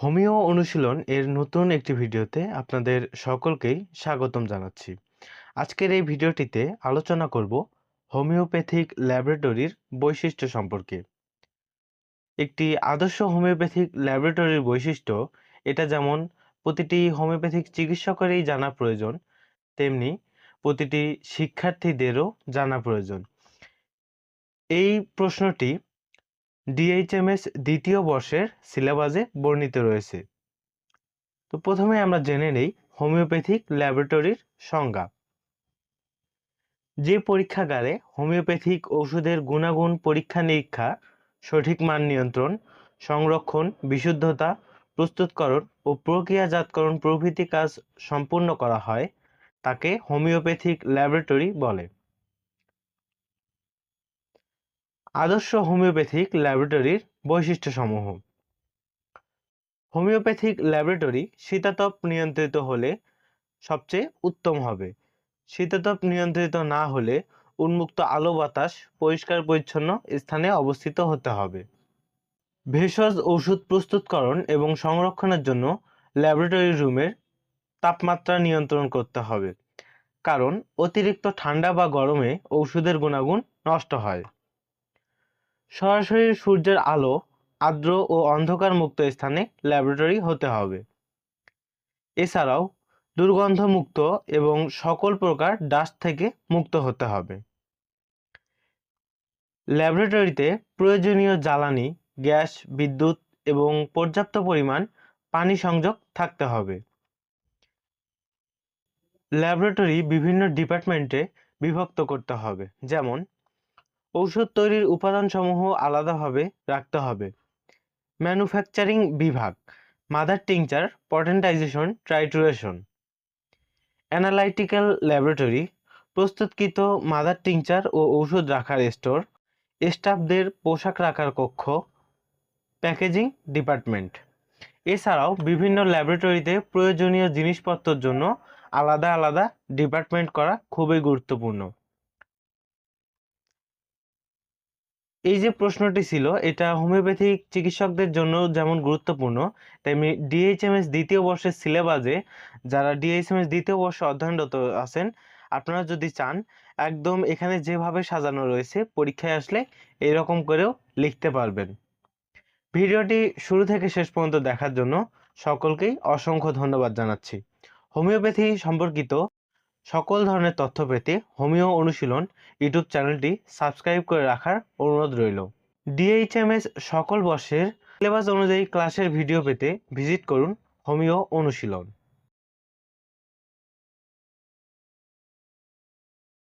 Homeo অনুশীলন এর নতুন একটি ভিডিওতে আপনাদের সকলকেই স্বাগতম জানাচ্ছি। আজকের এই ভিডিওটিতে আলোচনা করব হোমিওপ্যাথিক ল্যাবরেটরির বৈশিষ্ট্য সম্পর্কে। একটি আদর্শ হোমিওপ্যাথিক ল্যাবরেটরির বৈশিষ্ট্য এটা যেমন প্রতিটি হোমিওপ্যাথিক চিকিৎসকেরই জানা প্রয়োজন, তেমনি প্রতিটি শিক্ষার্থীদেরও জানা প্রয়োজন। এই প্রশ্নটি ডিএইচএমএস দ্বিতীয় বর্ষের সিলেবাসে বর্ণিত রয়েছে। তো প্রথমে আমরা জেনে নেই হোমিওপ্যাথিক ল্যাবরেটরির সংজ্ঞা। যে পরীক্ষাগারে হোমিওপ্যাথিক ওষুধের গুণাগুণ পরীক্ষা নিরীক্ষা, সঠিক মান নিয়ন্ত্রণ, সংরক্ষণ, বিশুদ্ধতা, প্রস্তুতকরণ ও প্রক্রিয়াজাতকরণ প্রভৃতি কাজ সম্পূর্ণ করা হয়, তাকে হোমিওপ্যাথিক ল্যাবরেটরি বলে। আদর্শ হোমিওপ্যাথিক ল্যাবরেটরির বৈশিষ্ট্যসমূহ। হোমিওপ্যাথিক ল্যাবরেটরি শীতাতপ নিয়ন্ত্রিত হলে সবচেয়ে উত্তম হবে। শীতাতপ নিয়ন্ত্রিত না হলে উন্মুক্ত আলো বাতাস পরিষ্কার পরিচ্ছন্ন স্থানে অবস্থিত হতে হবে। ভেষজ ওষুধ প্রস্তুতকরণ এবং সংরক্ষণের জন্য ল্যাবরেটরি রুমের তাপমাত্রা নিয়ন্ত্রণ করতে হবে। কারণ অতিরিক্ত ঠান্ডা বা গরমে ঔষধের গুণাগুণ নষ্ট হয়। সরাসরি সূর্যের আলো আর্দ্র ও অন্ধকার মুক্ত স্থানে ল্যাবরেটরি হতে হবে। এছাড়াও দুর্গন্ধমুক্ত এবং সকল প্রকার ডাস্ট থেকে মুক্ত হতে হবে। ল্যাবরেটরিতে প্রয়োজনীয় জ্বালানি, গ্যাস, বিদ্যুৎ এবং পর্যাপ্ত পরিমাণ পানি সংযোগ থাকতে হবে। ল্যাবরেটরি বিভিন্ন ডিপার্টমেন্টে বিভক্ত করতে হবে, যেমন ঔষধ তৈরির উপাদানসমূহ আলাদাভাবে রাখতে হবে। ম্যানুফ্যাকচারিং বিভাগ, mother tincture, potentisation, trituration. Analytical laboratory, প্রস্তুতকৃত মাদার টিংচার ও ঔষধ রাখার স্টোর, স্টাফদের পোশাক রাখার কক্ষ, প্যাকেজিং ডিপার্টমেন্ট। এছাড়াও বিভিন্ন ল্যাবরেটরিতে প্রয়োজনীয় জিনিসপত্রের জন্য আলাদা আলাদা ডিপার্টমেন্ট করা খুবই গুরুত্বপূর্ণ। এই যে প্রশ্নটি ছিল, এটা হোমিওপ্যাথিক চিকিৎসকদের জন্য যেমন গুরুত্বপূর্ণ, তেমনি ডিএইচএমএস দ্বিতীয় বর্ষের সিলেবাসে যারা ডিএইচএমএস দ্বিতীয় বর্ষে অধ্যয়নরত আছেন, আপনারা যদি চান, একদম এখানে যেভাবে সাজানো রয়েছে, পরীক্ষায় আসলে এরকম করেও লিখতে পারবেন। ভিডিওটি শুরু থেকে শেষ পর্যন্ত দেখার জন্য সকলকেই অসংখ্য ধন্যবাদ জানাচ্ছি। হোমিওপ্যাথি সম্পর্কিত সকল ধরনের তথ্য পেতে হোমিও অনুশীলন ইউটিউব চ্যানেলটি সাবস্ক্রাইব করে রাখার অনুরোধ রইল। ডিএইচএমএস সকল বর্ষের সিলেবাস অনুযায়ী ক্লাসের ভিডিও পেতে ভিজিট করুন হোমিও অনুশীলন।